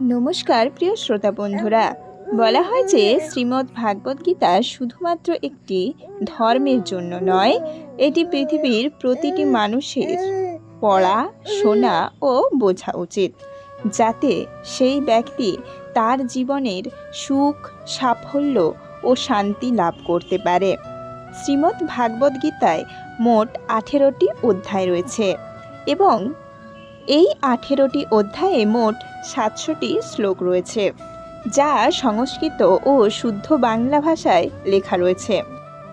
নমস্কার, প্রিয় শ্রোতা বন্ধুরা। বলা হয় যে শ্রীমদ্ ভাগবত গীতা শুধুমাত্র একটি ধর্মের জন্য নয়, এটি পৃথিবীর প্রতিটি মানুষের পড়া, শোনা ও বোঝা উচিত। যাতে সেই ব্যক্তি তার জীবনের সুখ, সাফল্য ও শান্তি লাভ করতে পারে। শ্রীমদ্ ভাগবত গীতায় মোট আঠেরোটি অধ্যায় রয়েছে এবং এই আঠেরোটি অধ্যায়ে মোট সাতশোটি শ্লোক রয়েছে, যা সংস্কৃত ও শুদ্ধ বাংলা ভাষায় লেখা রয়েছে।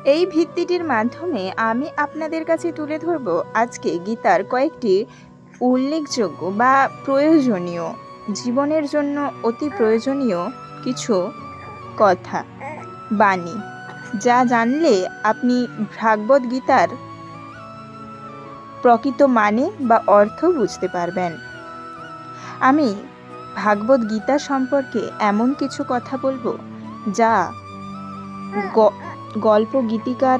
এই ভিত্তিটির মাধ্যমে আমি আপনাদের কাছে তুলে ধরব আজকে গীতার কয়েকটি উল্লেখযোগ্য বা প্রয়োজনীয়, জীবনের জন্য অতি প্রয়োজনীয় কিছু কথা, বাণী, যা জানলে আপনি ভাগবত গীতার প্রকৃত মানে বা অর্থ বুঝতে পারবেন। আমি ভাগবত গীতা সম্পর্কে এমন কিছু কথা বলব, যা গল্প গীতিকার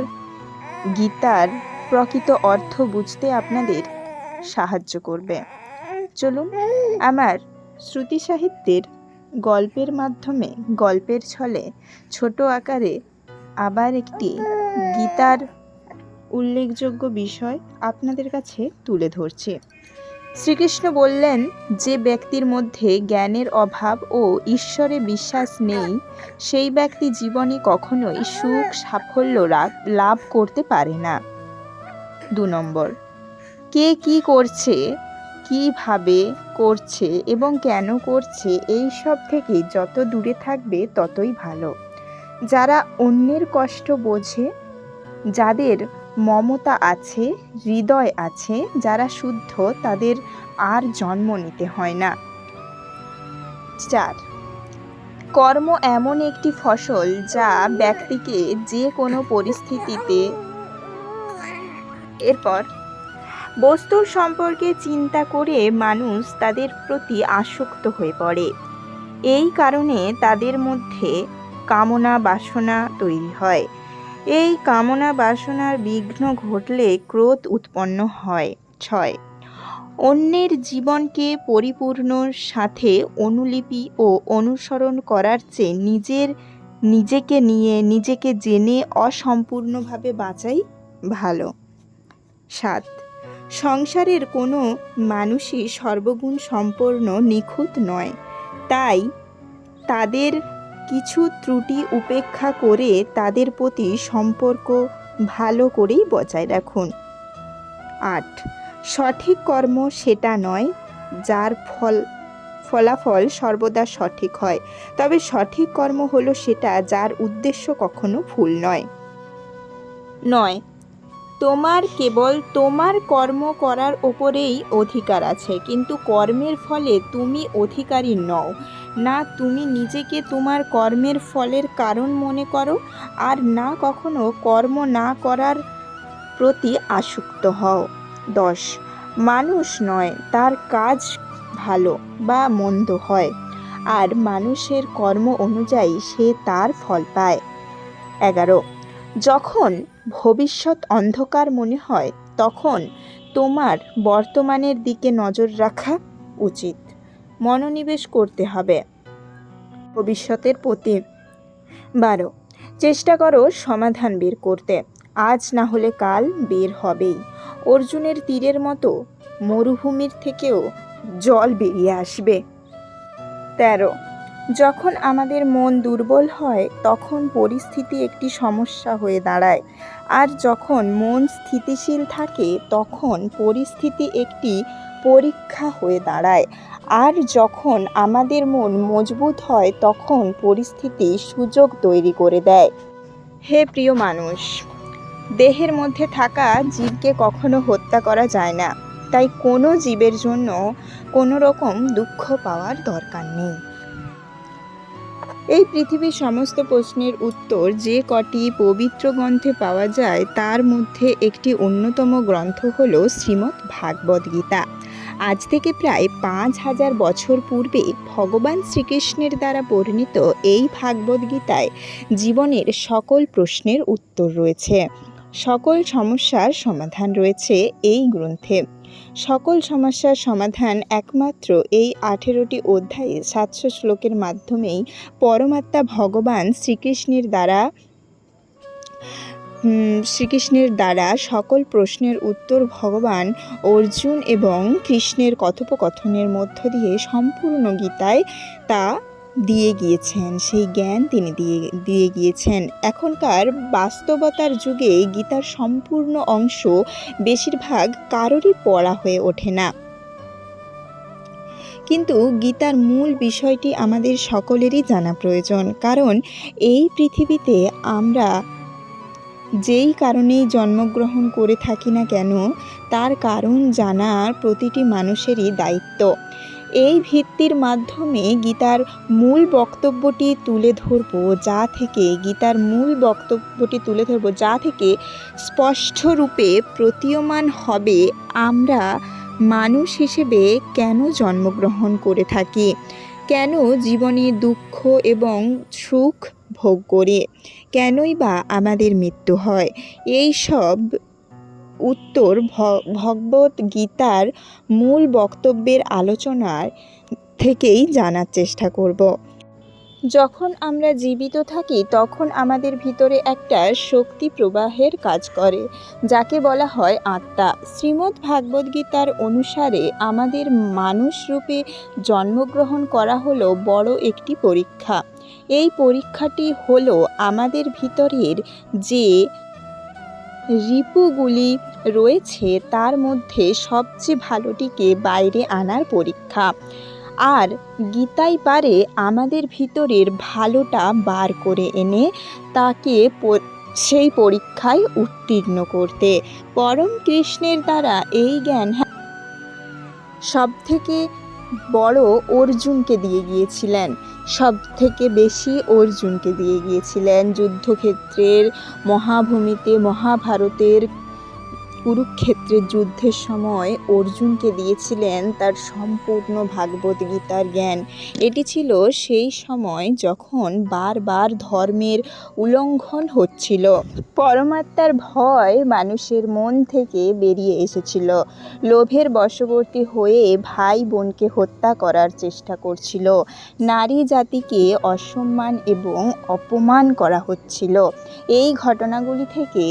গীতার প্রকৃত অর্থ বুঝতে আপনাদের সাহায্য করবে। চলুন, আমার শ্রুতি সাহিত্যের গল্পের মাধ্যমে গল্পের ছলে ছোট আকারে আবার একটি গীতার উল্লেখযোগ্য বিষয় আপনাদের কাছে তুলে ধরছি। শ্রীকৃষ্ণ বললেন, যে ব্যক্তির মধ্যে জ্ঞানের অভাব ও ঈশ্বরে বিশ্বাস নেই, সেই ব্যক্তি জীবনে কখনোই সুখ সাফল্য লাভ করতে পারে না। দু নম্বর, কে কি করছে কীভাবে করছে এবং কেন করছে, এই সব থেকে যত দূরে থাকবে ততই ভালো। যারা অন্যের কষ্ট বোঝে, যাদের মমতা আছে, হৃদয় আছে, যারা শুদ্ধ, তাদের আর জন্ম নিতে হয় না। চার, কর্ম এমন একটি ফসল যা ব্যক্তিকে যে কোনো পরিস্থিতিতে এরপর, বস্তুর সম্পর্কে চিন্তা করে মানুষ তাদের প্রতি আসক্ত হয়ে পড়ে। এই কারণে তাদের মধ্যে কামনা বাসনা তৈরি হয়। এই কামনা বাসনার বিঘ্ন ঘটলে ক্রোধ উৎপন্ন হয়। ছয়। অন্যের জীবনকে পরিপূর্ণ সাথে অনুলিপি ও অনুসরণ করার চেয়ে নিজের, নিজেকে নিয়ে, নিজেকে জেনে অসম্পূর্ণভাবে বাঁচাই ভালো। সাত। সংসারের কোনো মানুষই সর্বগুণ সম্পন্ন নিখুঁত নয়। তাই তাদের কিছু ত্রুটি উপেক্ষা করে তাদের প্রতি সম্পর্ক ভালো করেই বজায় রাখুন। আট, সঠিক কর্ম সেটা নয়, যার ফল, ফলাফল সর্বদা সঠিক হয়। তবে সঠিক কর্ম হলো সেটা যার উদ্দেশ্য কখনো ভুল নয়। নয়, তোমার কেবল তোমার কর্ম করার ওপরেই অধিকার আছে, কিন্তু কর্মের ফলে তুমি অধিকারী নও। না তুমি নিজেকে তোমার কর্মের ফলের কারণ মনে করো, আর না কখনো কর্ম না করার প্রতি আসক্ত হও। দশ, মানুষ নয়, তার কাজ ভালো বা মন্দ হয়, আর মানুষের কর্ম অনুযায়ী সে তার ফল পায়। এগারো, যখন ভবিষ্যৎ অন্ধকার মনে হয়, তখন তোমার বর্তমানের দিকে নজর রাখা উচিত। মনোনিবেশ করতে হবে। ভবিষ্যতের প্রতি বারো, চেষ্টা করো সমাধান বের করতে। আজ না হলে কাল বের হবেই। অর্জুনের তীরের মতো মরুভূমির থেকেও জল বেরিয়ে আসবে। তেরো, যখন আমাদের মন দুর্বল হয়, তখন পরিস্থিতি একটি সমস্যা হয়ে দাঁড়ায়। আর যখন মন স্থিতিশীল থাকে, তখন পরিস্থিতি একটি পরীক্ষা হয়ে দাঁড়ায়। আর যখন আমাদের মন মজবুত হয়, তখন পরিস্থিতি সুযোগ তৈরি করে দেয়। হে প্রিয় মানুষ, দেহের মধ্যে থাকা জীবকে কখনো হত্যা করা যায় না। তাই কোনো জীবের জন্য কোনো রকম দুঃখ পাওয়ার দরকার নেই। এই পৃথিবীর সমস্ত প্রশ্নের উত্তর যে কটি পবিত্র গ্রন্থে পাওয়া যায়, তার মধ্যে একটি অন্যতম গ্রন্থ হল শ্রীমদ্ ভাগবত গীতা। আজ থেকে প্রায় পাঁচ হাজার বছর পূর্বে ভগবান শ্রীকৃষ্ণের দ্বারা বর্ণিত এই ভাগবত গীতায় জীবনের সকল প্রশ্নের উত্তর রয়েছে। সকল সমস্যার সমাধান রয়েছে এই গ্রন্থে। সকল সমস্যার সমাধান একমাত্র এই আঠেরোটি অধ্যায়ে সাতশো শ্লোকের মাধ্যমেই পরমাত্মা ভগবান শ্রীকৃষ্ণের দ্বারা শ্রীকৃষ্ণের দ্বারা সকল প্রশ্নের উত্তর ভগবান অর্জুন এবং কৃষ্ণের কথোপকথনের মধ্য দিয়ে সম্পূর্ণ গীতায় তা দিয়ে গিয়েছেন। সেই জ্ঞান তিনি দিয়ে দিয়ে গিয়েছেন। এখনকার বাস্তবতার যুগে গীতার সম্পূর্ণ অংশ বেশিরভাগ কারোরই পড়া হয়ে ওঠে না। কিন্তু গীতার মূল বিষয়টি আমাদের সকলেরই জানা প্রয়োজন। কারণ এই পৃথিবীতে আমরা যেই কারণেই জন্মগ্রহণ করে থাকি না কেন, তার কারণ জানার প্রতিটি মানুষেরই দায়িত্ব। এই ভিত্তির মাধ্যমে গীতার মূল বক্তব্যটি তুলে ধরব, যা থেকে গীতার মূল বক্তব্যটি তুলে ধরব, যা থেকে স্পষ্ট রূপে প্রতীয়মান হবে আমরা মানুষ হিসেবে কেন জন্মগ্রহণ করে থাকি। কেন জীবনে দুঃখ এবং সুখ ভোগ করে? কেনই বা আমাদের মৃত্যু হয়? এই সব উত্তর ভগবত গীতার মূল বক্তব্যের আলোচনার থেকেই জানার চেষ্টা করব। যখন আমরা জীবিত থাকি, তখন আমাদের ভিতরে একটা শক্তি প্রবাহের কাজ করে, যাকে বলা হয় আত্মা। শ্রীমদ্ ভাগবত গীতার অনুসারে আমাদের মানুষ রূপে জন্মগ্রহণ করা হলো বড় একটি পরীক্ষা। এই পরীক্ষাটি হলো আমাদের ভিতরের যে রিপুগুলি রয়েছে, তার মধ্যে সবচেয়ে ভালোটিকে বাইরে আনার পরীক্ষা। আর গীতাই পারে আমাদের ভিতরের ভালোটা বার করে এনে তাকে সেই পরীক্ষায় উত্তীর্ণ করতে। পরম কৃষ্ণের দ্বারা এই জ্ঞান সব থেকে বড় অর্জুনকে দিয়ে গিয়েছিলেন। সব থেকে বেশি অর্জুনকে দিয়ে গিয়েছিলেন। যুদ্ধক্ষেত্রের, মহাভূমিতে, মহাভারতের কুরুক্ষেত্রের যুদ্ধের সময় অর্জুনকে দিয়েছিলেন তার সম্পূর্ণ ভাগবত গীতার জ্ঞান। এটি ছিল সেই সময় যখন বারবার ধর্মের উল্লঙ্ঘন হচ্ছিল। পরমাত্মার ভয় মানুষের মন থেকে বেরিয়ে এসেছিল। লোভের বশবর্তী হয়ে ভাই বোনকে হত্যা করার চেষ্টা করছিল। নারী জাতিকে অসম্মান এবং অপমান করা হচ্ছিল। এই ঘটনাগুলি থেকে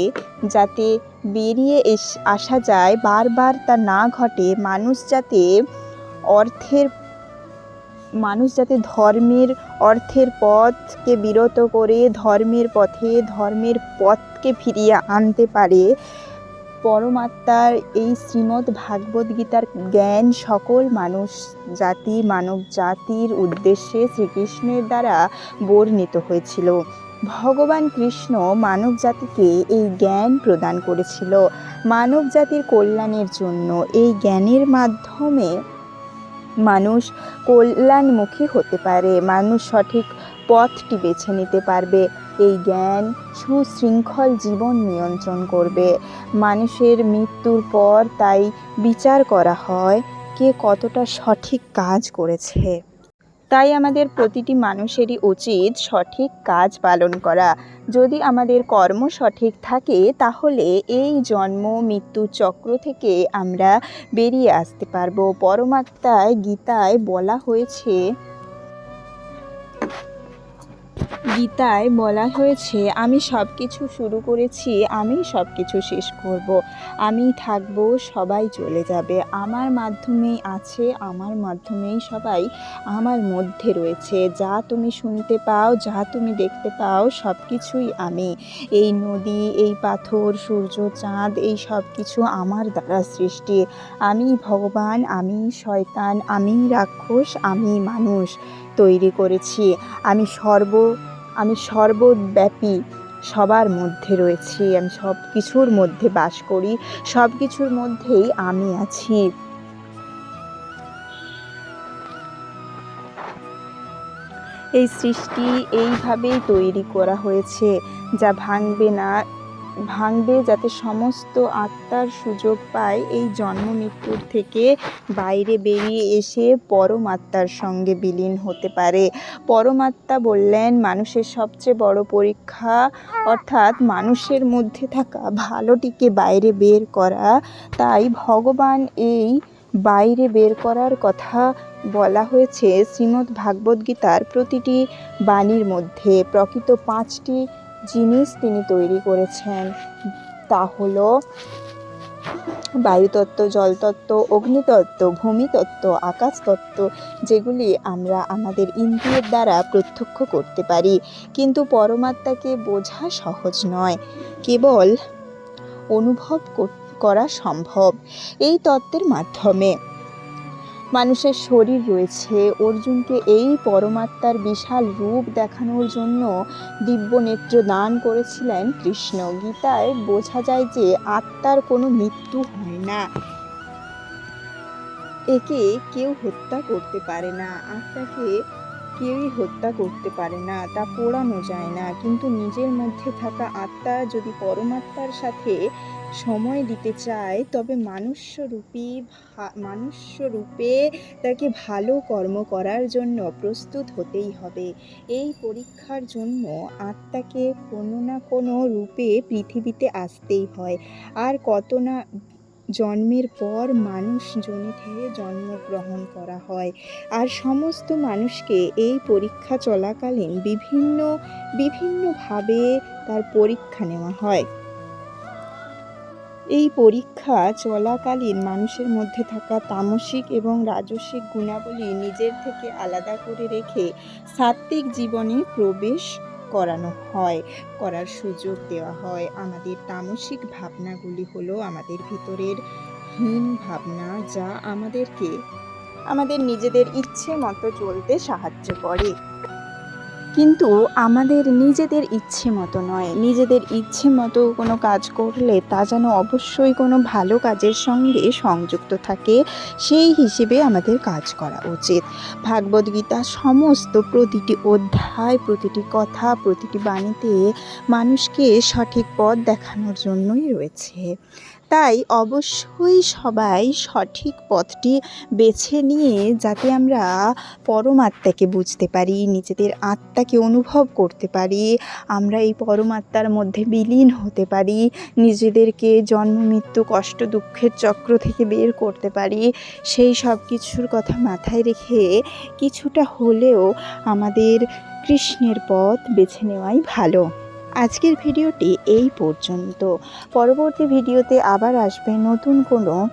যাতে বেরিয়ে এস, আসা যায়। বারবার তা না ঘটে। মানুষ যাতে অর্থের, মানুষ যাতে ধর্মের অর্থের পথকে বিরত করে, ধর্মের পথে, ধর্মের পথকে ফিরিয়ে আনতে পারে, পরমাত্মার এই শ্রীমদ্ ভাগবত গীতার জ্ঞান সকল মানুষ জাতি মানব জাতির উদ্দেশ্যে শ্রীকৃষ্ণের দ্বারা বর্ণিত হয়েছিল। ভগবান কৃষ্ণ মানব জাতিকে এই জ্ঞান প্রদান করেছিল। মানব জাতির কল্যাণের জন্য এই জ্ঞানের মাধ্যমে মানুষ কল্যাণমুখী হতে পারে, মানুষ সঠিক পথটি বেছে নিতে পারবে। এই জ্ঞান সুশৃঙ্খল জীবন নিয়ন্ত্রণ করবে। মানুষের মৃত্যুর পর তাই বিচার করা হয় কে কতটা সঠিক কাজ করেছে। তাই আমাদের প্রতিটি মানুষেরই উচিত সঠিক কাজ পালন করা। যদি আমাদের কর্ম সঠিক থাকে, তাহলে এই জন্ম, মৃত্যু চক্র থেকে আমরা বেরিয়ে আসতে পারব। পরমাত্মায় গীতায় বলা হয়েছে গীতায় বলা হয়েছে, আমি সব কিছু শুরু করেছি আমি সব কিছু শেষ করব। আমি থাকব, সবাই চলে যাবে। আমার মাধ্যমেই আছে, আমার মাধ্যমেই সবাই আমার মধ্যে রয়েছে। যা তুমি শুনতে পাও, যা তুমি দেখতে পাও সব কিছুই আমি। এই নদী, এই পাথর, সূর্য, চাঁদ, এই সব কিছু আমার দ্বারা সৃষ্টি। আমি ভগবান আমি শয়তান আমি রাক্ষস আমি মানুষ তৈরি করেছি। আমি সর্ব আমি সর্বব্যাপী সবার মধ্যে রয়েছি, আমি সব কিছুর মধ্যে বাস করি, সব কিছুর মধ্যেই আমি আছি। এই সৃষ্টি এইভাবেই তৈরি করা হয়েছে, যা ভাঙবে না ভাঙবে যাতে সমস্ত আত্মার সুযোগ পায় এই জন্ম মৃত্যুর থেকে বাইরে বেরিয়ে এসে পরমাত্মার সঙ্গে বিলীন হতে পারে। পরমাত্মা বললেন, মানুষের সবচেয়ে বড় পরীক্ষা অর্থাৎ মানুষের মধ্যে থাকা ভালোটিকে বাইরে বের করা। তাই ভগবান এই বাইরে বের করার কথা বলা হয়েছে শ্রীমদ্ ভাগবত গীতার প্রতিটি বাণীর মধ্যে। প্রকৃত পাঁচটি জিনিস তিনি তৈরি করেছেন। তা হলো বায়ুতত্ত্ব, জলতত্ত্ব, অগ্নিতত্ত্ব, ভূমিতত্ত্ব, আকাশতত্ত্ব, যেগুলি আমরা আমাদের ইন্দ্রিয়ের দ্বারা প্রত্যক্ষ করতে পারি। কিন্তু পরমাত্মাকে বোঝা সহজ নয়, কেবল অনুভব করা সম্ভব। এই তত্ত্বের মাধ্যমে মানুষের শরীর রয়েছে। অর্জুনকে এই পরমাত্মার বিশাল রূপ দেখানোর জন্য দিব্য নেত্র দান করেছিলেন কৃষ্ণ। গীতায় বোঝা যায় যে আত্মার কোনো মৃত্যু হয় না। একে কেউ হত্যা করতে পারে না। আত্মাকে কেউই হত্যা করতে পারে না, তা পোড়ানো যায় না। কিন্তু নিজের মধ্যে থাকা আত্মা যদি পরমাত্মার সাথে সময় দিতে চায়, তবে মানুষ্যরূপী মানুষ্যরূপে তাকে ভালো কর্ম করার জন্য প্রস্তুত হতেই হবে। এই পরীক্ষার জন্য আত্মাকে কোনো না কোনো রূপে পৃথিবীতে আসতেই হয়। আর কত না জন্মের পর মানুষ জনিতে জন্মগ্রহণ করা হয়। আর সমস্ত মানুষকে এই পরীক্ষা চলাকালীন বিভিন্ন বিভিন্নভাবে তার পরীক্ষা নেওয়া হয়। এই পরীক্ষা চলাকালীন মানুষের মধ্যে থাকা তামসিক এবং রাজসিক গুণাবলী নিজের থেকে আলাদা করে রেখে সাত্ত্বিক জীবনে প্রবেশ করানো হয়, করার সুযোগ দেওয়া হয়। আমাদের তামসিক ভাবনাগুলি হলো আমাদের ভিতরের হীন ভাবনা যা আমাদেরকে, আমাদের নিজেদের ইচ্ছে মতো চলতে সাহায্য করে। কিন্তু আমাদের নিজেদের ইচ্ছে মতো নয়। নিজেদের ইচ্ছে মতো কোনো কাজ করলে তা যেন অবশ্যই কোনো ভালো কাজের সঙ্গে সংযুক্ত থাকে, সেই হিসেবে আমাদের কাজ করা উচিত। ভাগবত গীতা সমস্ত প্রতিটি অধ্যায়, প্রতিটি কথা, প্রতিটি বাণীতে মানুষকে সঠিক পথ দেখানোর জন্যই রয়েছে। তাই অবশ্যই সবাই সঠিক পথটি বেছে নিয়ে যাতে আমরা পরমাত্মাকে বুঝতে পারি, নিজেদের আত্মাকে অনুভব করতে পারি, আমরা এই পরমাত্মার মধ্যে বিলীন হতে পারি, নিজেদেরকে জন্ম, মৃত্যু, কষ্ট, দুঃখের চক্র থেকে বের করতে পারি, সেই সব কিছুর কথা মাথায় রেখে কিছুটা হলেও আমাদের কৃষ্ণের পথ বেছে নেওয়াই ভালো। আজকের ভিডিওটি এই পর্যন্ত। পরবর্তী ভিডিওতে আবার আসবে নতুন কোনো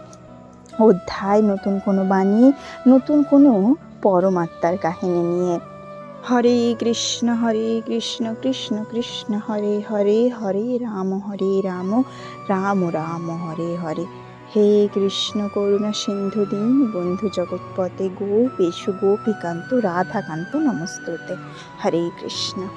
অধ্যায়, নতুন কোনো বাণী, নতুন কোনো পরমাত্মার কাহিনী নিয়ে। হরে কৃষ্ণ হরে কৃষ্ণ কৃষ্ণ কৃষ্ণ, হরে হরে হরে রাম হরে রাম রাম রাম, হরে হরে। হে কৃষ্ণ করুণা সিন্ধু দিন, বন্ধু জগৎপতে গোপেশু গোপীকান্ত, রাধাকান্ত নমস্তুতে। হরে কৃষ্ণ।